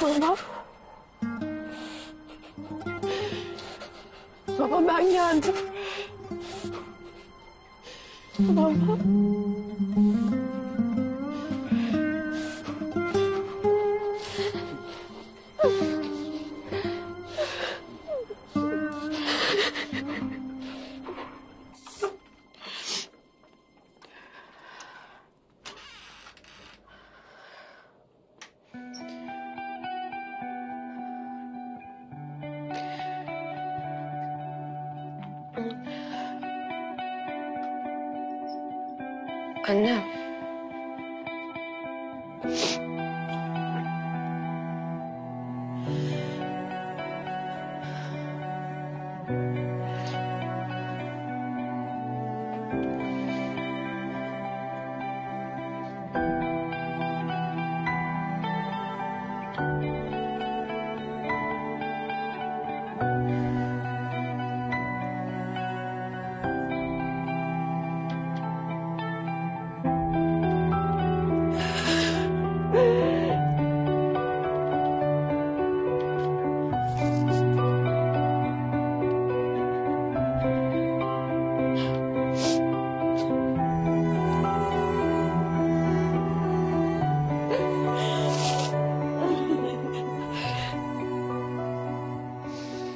Baba. Baba ben geldim. Baba. Anne.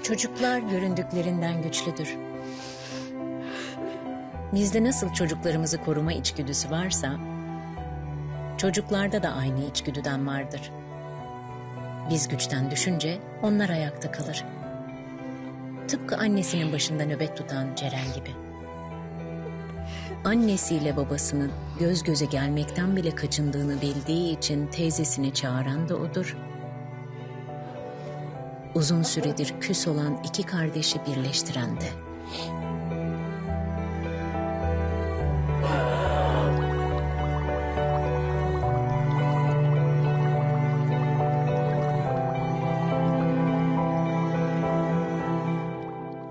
Çocuklar göründüklerinden güçlüdür. Bizde nasıl çocuklarımızı koruma içgüdüsü varsa, çocuklarda da aynı içgüdüden vardır. Biz güçten düşünce onlar ayakta kalır. Tıpkı annesinin başında nöbet tutan Ceren gibi. Annesiyle babasının göz göze gelmekten bile kaçındığını bildiği için teyzesini çağıran da odur. Uzun süredir küs olan iki kardeşi birleştiren de.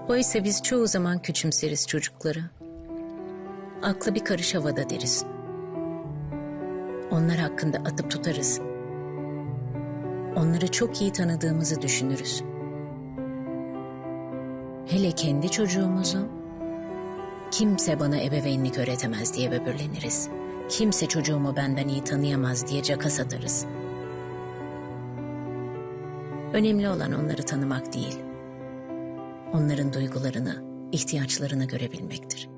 Oysa biz çoğu zaman küçümseriz çocukları. Aklı bir karış havada deriz. Onlar hakkında atıp tutarız. Onları çok iyi tanıdığımızı düşünürüz. Hele kendi çocuğumuzu kimse bana ebeveynlik öğretemez diye böbürleniriz. Kimse çocuğumu benden iyi tanıyamaz diye caka satarız. Önemli olan onları tanımak değil. Onların duygularını, ihtiyaçlarını görebilmektir.